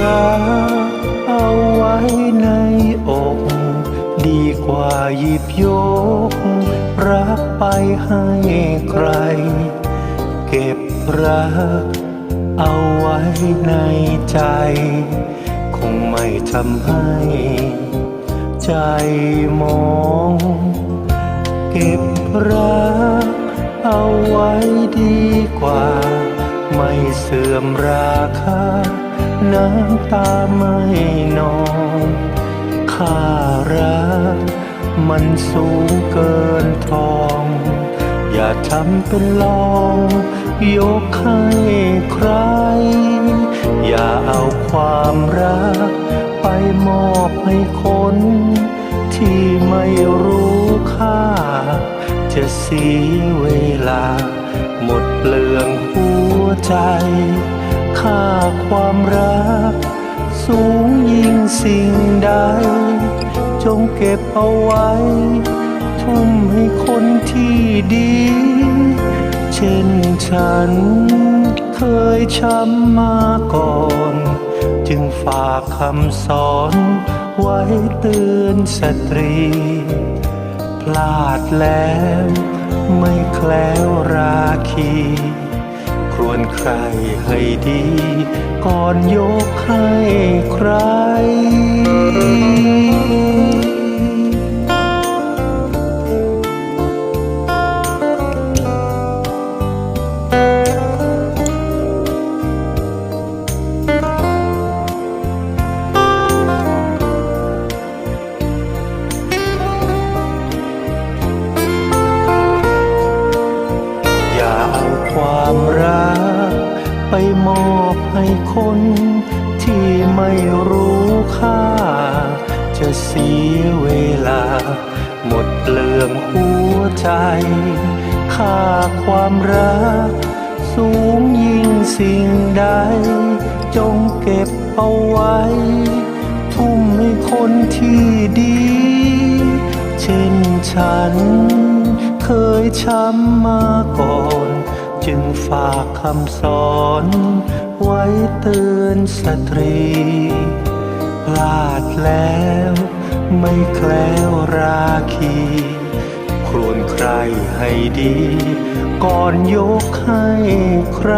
รักเอาไว้ในอก ดีกว่าหยิบยก รักไปให้ใคร เก็บรัก เอาไว้ในใจ คงไม่ทำให้ ใจมอง เก็บรัก เอาไว้ดีกว่า ไม่เสื่อมราคา น้ำตาไม่นองค่ารักมันสูงเกินทอง อย่าทำเป็นลองยกให้ใคร อย่าเอาความรัก ไปมอบให้คนที่ไม่ จะเสียเวลา หมดเปลืองหัวใจ ค่าความรัก สูงยิ่งสิ่งใด จงเก็บเอาไว้ ทุ่มให้คนที่ดี เช่นฉัน เคยช้ำมาก่อน จึงฝากคำสอน ไว้เตือนสตรี ลาดแล้ว ไม่แคล้วราคีควรใครให้ดี ก่อนยกให้ใคร ให้คนที่ไม่รู้ค่า จะเสียเวลา หมดเปลืองหัวใจ ค่าความรัก สูงยิ่งสิ่งใด จงเก็บเอาไว้ ทุ่มให้คนที่ดี เช่นฉัน เคยช้ำมาก่อน จึงฝากคำสอน ไว้เตือนสตรี พลาดแล้วไม่แคล้วราคี ครวนใครให้ดี ก่อนยกให้ใคร